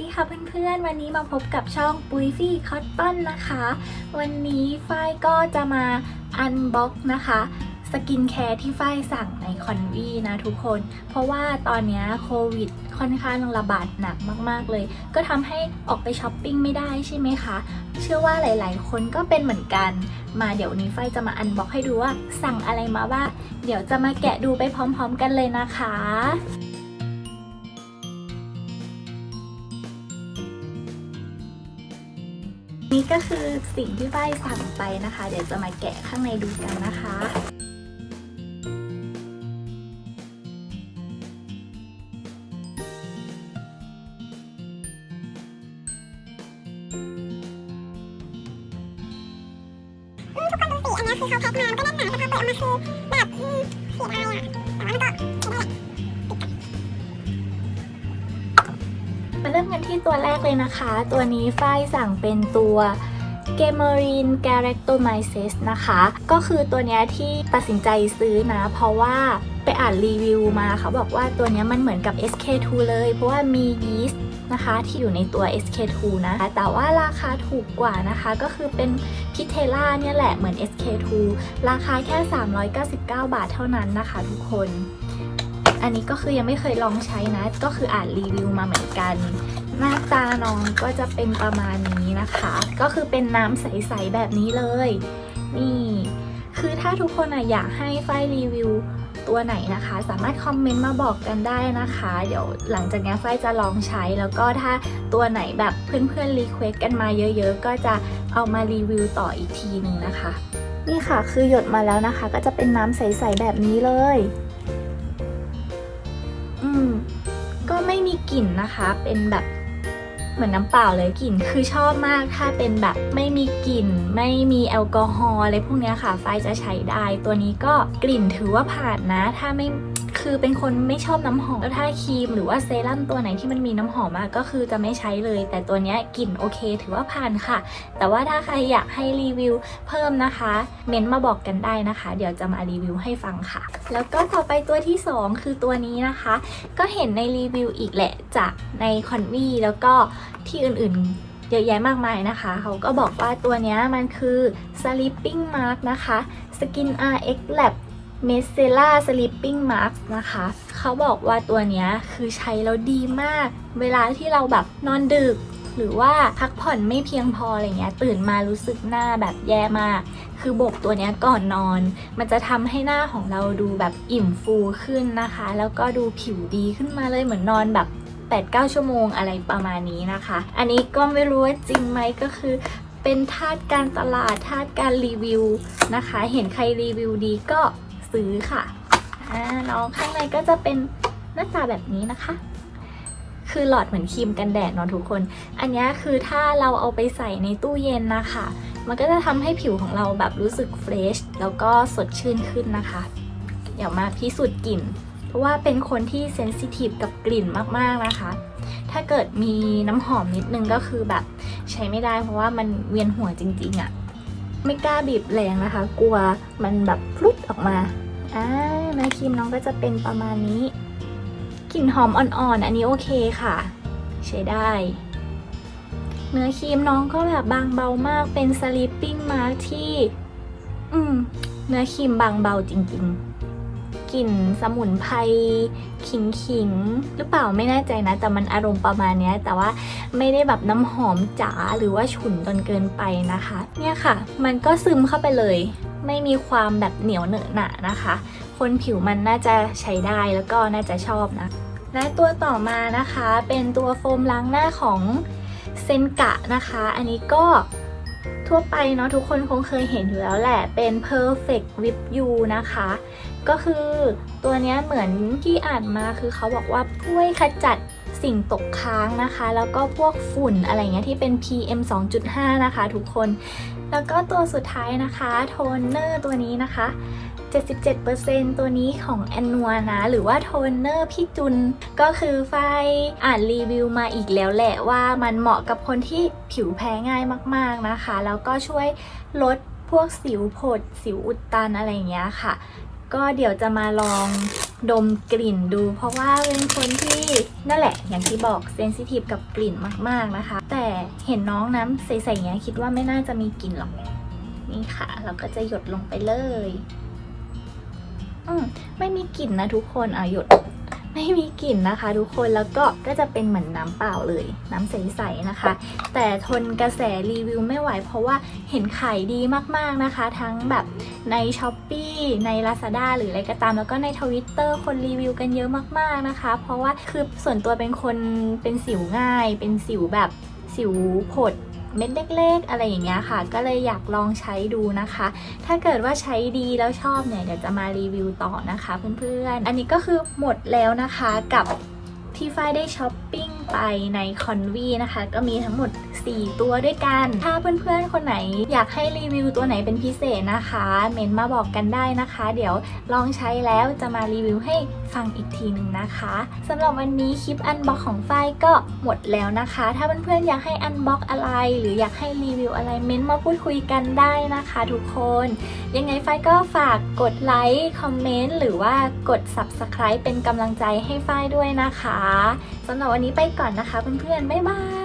ดีค่ะเพื่อนๆ วันนี้มาพบกับช่องปุยฟี่คอตตอนนะคะ วันนี้ฝ้ายก็จะมาอันบ็อกนะคะสกินแคร์ที่ฝ้ายสั่งในคอนวีนะทุกคน เพราะว่าตอนนี้โควิดค่อนข้างระบาดหนักมากๆเลย ก็ทำให้ออกไปช้อปปิ้งไม่ได้ใช่ไหมคะ เชื่อว่าหลายๆ คนก็เป็นเหมือนกัน มาเดี๋ยวนี้ฝ้ายจะมาอันบ็อกให้ดูว่าสั่งอะไรมาบ้าเดี๋ยวจะมาแกะดูไปพร้อม ๆ กันเลยนะคะ นี่ก็คือสิ่งที่ฝ้ายสั่งไปนะคะ เดี๋ยวจะมาแกะข้างในดูกันนะคะคือเขาแพ็คมาก็แน่นหนาแต่พอเปิดออกมาคือแบบอืมสีอะไรอะแต่ว่ามันก็ใช้ได้แหละ มาเริ่มกันที่ตัวแรกเลยนะคะ ตัวนี้ฝ้ายสั่งเป็นตัว g a m e r i n g a r a c t o m y c e s นะคะ ก็คือตัวนี้ที่ตัดสินใจซื้อนะ เพราะว่าไปอ่านรีวิวมาเขาบอกว่าตัวนี้มันเหมือนกับ SK2 เลย เพราะว่ามียีสต์นะคะที่อยู่ในตัว SK2 นะคะแต่ว่าราคาถูกกว่านะคะ ก็คือเป็นพิเทล่าเนี่ยแหละเหมือน SK2 ราคาแค่ 399 บาทเท่านั้นนะคะทุกคน อันนี้ก็คือยังไม่เคยลองใช้นะ ก็คืออ่านรีวิวมาเหมือนกัน หน้าตาน้องก็จะเป็นประมาณนี้นะคะ ก็คือเป็นน้ำใสๆแบบนี้เลย นี่ คือถ้าทุกคนอยากให้ไฟรีวิวตัวไหนนะคะ สามารถคอมเมนต์มาบอกกันได้นะคะ เดี๋ยวหลังจากนี้ไฟจะลองใช้ แล้วก็ถ้าตัวไหนแบบเพื่อนๆรีเควสกันมาเยอะๆ ก็จะเอามารีวิวต่ออีกทีหนึ่งนะคะ นี่ค่ะคือหยดมาแล้วนะคะ ก็จะเป็นน้ำใสๆแบบนี้เลย อืม ก็ไม่มีกลิ่นนะคะ เป็นแบบเหมือนน้ำเปล่าเลยกลิ่น คือชอบมากถ้าเป็นแบบไม่มีกลิ่น ไม่มีแอลกอฮอล์อะไรพวกนี้ค่ะ ไฟจะใช้ได้ ตัวนี้ก็กลิ่นถือว่าผ่านนะ ถ้าไม่ คือเป็นคนไม่ชอบน้ำหอมแล้วถ้าครีมหรือว่าเซรั่มตัวไหนที่มันมีน้ำหอมอะก็คือจะไม่ใช้เลย แต่ตัวนี้กลิ่นโอเค ถือว่าผ่านค่ะ แต่ว่าถ้าใครอยากให้รีวิวเพิ่มนะคะ เม้นมาบอกกันได้นะคะ เดี๋ยวจะมารีวิวให้ฟังค่ะ แล้วก็ต่อไปตัวที่ 2 คือตัวนี้นะคะ ก็เห็นในรีวิวอีกแหละจากในคอนวีแล้วก็ที่อื่นๆเยอะแยะมากมายนะคะ เขาก็บอกว่าตัวนี้มันคือ Sleeping Mask นะคะ Skin RX Lab m e c e l l a Sleeping Mask นะคะ เขาบอกว่าตัวนี้คือใช้แล้วดีมาก เวลาที่เราแบบนอนดึก หรือว่าพักผ่อนไม่เพียงพออะไรเงี้ย ตื่นมารู้สึกหน้าแบบแย่มาก คือบกตัวนี้ก่อนนอน มันจะทำให้หน้าของเราดูแบบอิ่มฟูขึ้นนะคะ แล้วก็ดูผิวดีขึ้นมาเลยเหมือนนอนแบบ8-9 ชั่วโมงอะไรประมาณนี้นะคะ อันนี้ก็ไม่รู้ว่าจริงไหมก็คือเป็นทาสการตลาดทาสการรีวิวนะคะ เห็นใครรีวิวดีก็ ซื้อค่ะอ่าน้องข้างในก็จะเป็นหน้าตาแบบนี้นะคะ คือหลอดเหมือนครีมกันแดดเนาะทุกคน อันนี้คือถ้าเราเอาไปใส่ในตู้เย็นนะคะ มันก็จะทำให้ผิวของเราแบบรู้สึกเฟรชแล้วก็สดชื่นขึ้นนะคะ เดี๋ยวมาพิสูจน์กลิ่น เพราะว่าเป็นคนที่เซนซิทีฟกับกลิ่นมากๆนะคะ ถ้าเกิดมีน้ำหอมนิดนึงก็คือแบบใช้ไม่ได้ เพราะว่ามันเวียนหัวจริงๆอะ่ะไม่กล้าบีบแรงนะคะ กลัวมันแบบพลุด ออกมาอ่าเนื้อครีมน้องก็จะเป็นประมาณนี้กลิ่นหอมอ่อนๆ อันนี้โอเคค่ะ ใช้ได้ เนื้อครีมน้องก็แบบบางเบามากเป็น sleeping mask ที่ อืม เนื้อครีมบางเบาจริงๆ กลิ่นสมุนไพรขิงขิงๆหรือเปล่าไม่แน่ใจนะ แต่มันอารมณ์ประมาณนี้แต่ว่าไม่ได้แบบน้ำหอมจ๋าหรือว่าฉุนจนเกินไปนะคะ เนี่ยค่ะ มันก็ซึมเข้าไปเลย ไม่มีความแบบเหนียวเหนอะหนะนะคะ คนผิวมันน่าจะใช้ได้แล้วก็น่าจะชอบนะ และตัวต่อมานะคะเป็นตัวโฟมล้างหน้าของเซนกะนะคะ อันนี้ก็ทั่วไปเนาะทุกคนคงเคยเห็นอยู่แล้วแหละเป็น perfect whip you นะคะ ก็คือตัวนี้เหมือนที่อ่านมาคือเขาบอกว่าช่วยขจัดสิ่งตกค้างนะคะ แล้วก็พวกฝุ่นอะไรเงี้ยที่เป็น PM 2.5 นะคะ ทุกคน แล้วก็ตัวสุดท้ายนะคะโทนเนอร์ตัวนี้นะคะ 77%ตัวนี้ของแอนนัวนะ หรือว่าโทนเนอร์พี่จุน ก็คือไฟอ่านรีวิวมาอีกแล้วแหละว่ามันเหมาะกับคนที่ผิวแพ้ง่ายมากๆนะคะ แล้วก็ช่วยลดพวกสิวผด สิวอุดตันอะไรอย่างเงี้ยค่ะ ก็เดี๋ยวจะมาลองดมกลิ่นดู เพราะว่าเป็นคนที่นั่นแหละ อย่างที่บอกเซนซิทีฟกับกลิ่นมากๆนะคะ แต่เห็นน้องน้ำใสๆอย่างเงี้ยคิดว่าไม่น่าจะมีกลิ่นหรอก นี่ค่ะ เราก็จะหยดลงไปเลย อืมไม่มีกลิ่นนะทุกคนอะหยด ไม่มีกลิ่นนะคะ ทุกคนแล้วก็ก็จะเป็นเหมือนน้ำเปล่าเลย น้ำใสๆนะคะ แต่ทนกระแสรีวิวไม่ไหว เพราะว่าเห็นขายดีมากๆนะคะ ทั้งแบบ ใน s h อ p e e ใน Lazada หรืออะไรก็ตาม แล้วก็ใน Twitter คนรีวิวกันเยอะมากๆนะคะ เพราะว่าคือส่วนตัวเป็นคนเป็นสิวง่าย เป็นสิวแบบสิวผดเม็ดเล็กๆ อะไรอย่างเงี้ยค่ะ ก็เลยอยากลองใช้ดูนะคะ ถ้าเกิดว่าใช้ดีแล้วชอบเนี่ยเดี๋ยวจะมารีวิวต่อนะคะเพื่อนๆ อันนี้ก็คือหมดแล้วนะคะกับที่ฝ้ายได้ช้อปปิ้ง ไปในคอนวีนะคะ ก็มีทั้งหมด 4 ตัวด้วยกัน ถ้าเพื่อนๆ คนไหนอยากให้รีวิวตัวไหนเป็นพิเศษนะคะ เมนมาบอกกันได้นะคะ เดี๋ยวลองใช้แล้วจะมารีวิวให้ฟังอีกทีหนึ่งนะคะสำหรับวันนี้คลิปอันบ็อกของฝ้ายก็หมดแล้วนะคะ ถ้าเพื่อนๆอยากให้อันบ็อกอะไร หรืออยากให้รีวิวอะไรเมนมาพูดคุยกันได้นะคะทุกคน ยังไงฝ้ายก็ฝากกดไลค์คอมเมนต์หรือว่ากด Subscribe เป็นกำลังใจให้ฝ้ายด้วยนะคะสำหรับวันนี้ไปก่อนนะคะเพื่อนๆ บ๊ายบาย